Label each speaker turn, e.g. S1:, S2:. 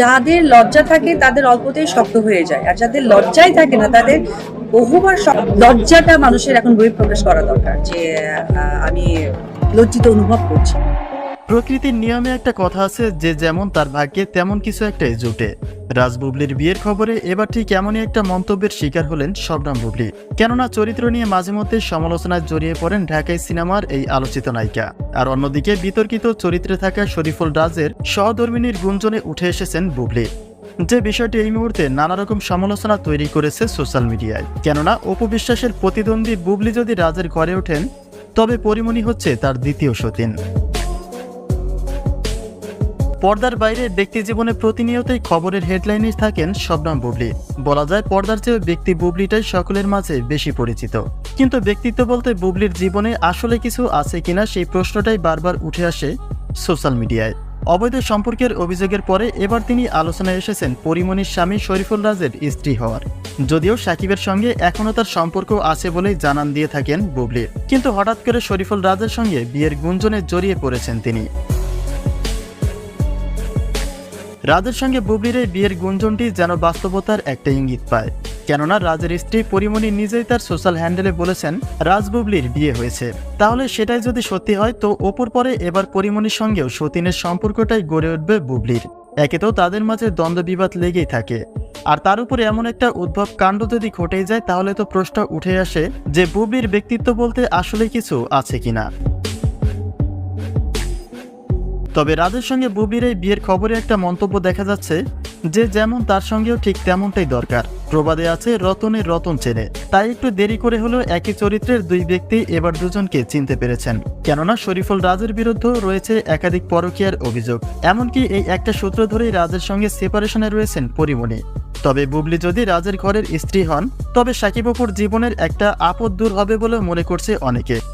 S1: যাদের লজ্জা থাকে, তাদের অল্পতেই শক্ত হয়ে যায়। আর যাদের লজ্জাই থাকে না, তাদের বহুবার লজ্জাটা মানুষের এখন বহিঃপ্রকাশ করা দরকার যে আমি লজ্জিত অনুভব করছি।
S2: প্রকৃতির নিয়মে একটা কথা আছে যে যেমন তার ভাগ্যে তেমন কিছু একটাই জুটে। রাজ বুবলির বিয়ের খবরে এবার ঠিক এমনই একটা মন্তব্যের শিকার হলেন শবনাম বুবলি। কেননা চরিত্র নিয়ে মাঝে মধ্যে সমালোচনায় জড়িয়ে পড়েন ঢাকাই সিনেমার এই আলোচিত নায়িকা। আর অন্যদিকে বিতর্কিত চরিত্রে থাকা শরীফুল রাজের সহধর্মিনীর গুঞ্জনে উঠে এসেছেন বুবলি। যে বিষয়টি এই মুহূর্তে নানা রকম সমালোচনা তৈরি করেছে সোশ্যাল মিডিয়ায়। কেননা অপবিশ্বাসের প্রতিদ্বন্দ্বী বুবলি যদি রাজের ঘরে ওঠেন, তবে পরিমণি হচ্ছে তার দ্বিতীয় সতীন। পর্দার বাইরে ব্যক্তি জীবনে প্রতিনিয়তই খবরের হেডলাইনে থাকেন শবনাম বুবলি। বলা যায়, পর্দার চেয়ে ব্যক্তি বুবলিটাই সকলের মাঝে বেশি পরিচিত। কিন্তু ব্যক্তিত্ব বলতে বুবলির জীবনে আসলে কিছু আছে কিনা সেই প্রশ্নটাই বারবার উঠে আসে সোশ্যাল মিডিয়ায়। অবৈধ সম্পর্কের অভিযোগের পরে এবার তিনি আলোচনায় এসেছেন পরিমণির স্বামী শরীফুল রাজের স্ত্রী হওয়ার। যদিও সাকিবের সঙ্গে এখনও তার সম্পর্ক আছে বলেই জানান দিয়ে থাকেন বুবলি। কিন্তু হঠাৎ করে শরীফুল রাজের সঙ্গে বিয়ের গুঞ্জনে জড়িয়ে পড়েছেন তিনি। রাজের সঙ্গে বুবলির এই বিয়ের গুঞ্জনটি যেন বাস্তবতার একটা ইঙ্গিত পায়। কেননা রাজের স্ত্রী পরিমণি নিজেই তার সোশ্যাল হ্যান্ডেলে বলেছেন, রাজ বুবলির বিয়ে হয়েছে। তাহলে সেটাই যদি সত্যি হয়, তো ওপর পরে এবার পরিমণির সঙ্গেও সতীনের সম্পর্কটাই গড়ে উঠবে বুবলির। একে তো তাদের মাঝে দ্বন্দ্ব বিবাদ লেগেই থাকে। আর তার উপরে এমন একটা উদ্ভব কাণ্ড যদি ঘটেই যায়, তাহলে তো প্রশ্ন উঠে আসে যে বুবলির ব্যক্তিত্ব বলতে আসলে কিছু আছে কিনা। তবে রাজের সঙ্গে বুবলির এই বিয়ের খবরে একটা মন্তব্য দেখা যাচ্ছে যে যেমন তার সঙ্গেও ঠিক তেমনটাই দরকার। প্রবাদে আছে রতনের রতন চেনে। তাই একটু দেরি করে হলেও একই চরিত্রের দুই ব্যক্তি এবার দুজনকে চিনতে পেরেছেন। কেননা শরীফুল রাজের বিরুদ্ধেও রয়েছে একাধিক পরকীয়ার অভিযোগ। এমনকি এই একটা সূত্র ধরেই রাজের সঙ্গে সেপারেশনে রয়েছেন পরিমণি। তবে বুবলি যদি রাজের ঘরের স্ত্রী হন, তবে সাকিব অপুর জীবনের একটা আপদ দূর হবে বলে মনে করছে অনেকে।